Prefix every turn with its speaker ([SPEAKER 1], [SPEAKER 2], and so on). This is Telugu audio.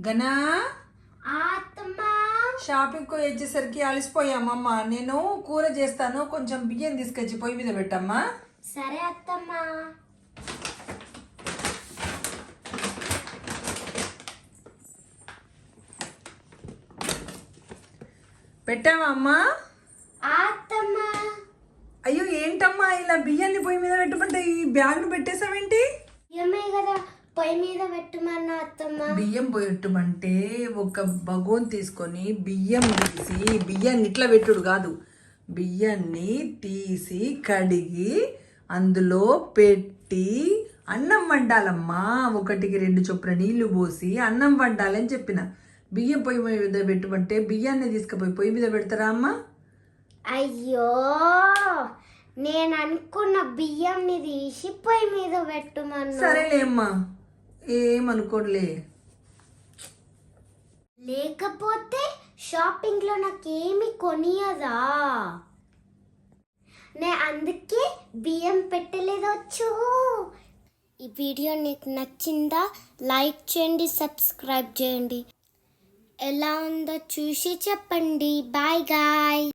[SPEAKER 1] గనా షాపింగ్కి వచ్చేసరికి అలసిపోయామమ్మా నేను కూర చేస్తాను కొంచెం బియ్యం తీసుకొచ్చి పొయ్యి మీద పెట్టమ్మా.
[SPEAKER 2] సరే అత్తమ్మా.
[SPEAKER 1] పెట్టావా అమ్మా? అయ్యో ఏంటమ్మా ఇలా బియ్యాన్ని పొయ్యి మీద పెట్టమంటే ఈ బ్యాగ్ను పెట్టేసావేంటి
[SPEAKER 2] ఏమే కదా పొయ్యి మీద పెట్టుమన్నా అత్తమ్మ?
[SPEAKER 1] బియ్యం పెట్టమంటే ఒక బగోన్ తీసుకొని బియ్యం తీసి బియ్యాన్ని ఇట్లా పెట్టుడు కాదు. బియ్యాన్ని తీసి కడిగి అందులో పెట్టి అన్నం వండాలమ్మా. ఒకటికి రెండు చొప్పున నీళ్ళు పోసి అన్నం వండాలని చెప్పిన. బియ్యం పొయ్యి మీద పెట్టమంటే బియ్యాన్ని తీసుకుపోయి పొయ్యి మీద పెడతారా అమ్మా?
[SPEAKER 2] అయ్యో! నేను అనుకున్న బియ్యంని తీసి పొయ్యి మీద పెట్టుమన్నా.
[SPEAKER 1] సరేలే అమ్మా ఏమనుకోలే
[SPEAKER 2] లేకపోతే షాపింగ్లో నాకేమి కొనియదా? నే అందుకే బియ్యం పెట్టలేదొచ్చు ఈ వీడియో నీకు నచ్చిందా లైక్ చేయండి సబ్స్క్రైబ్ చేయండి. ఎలా ఉందో చూసి చెప్పండి. Bye guy.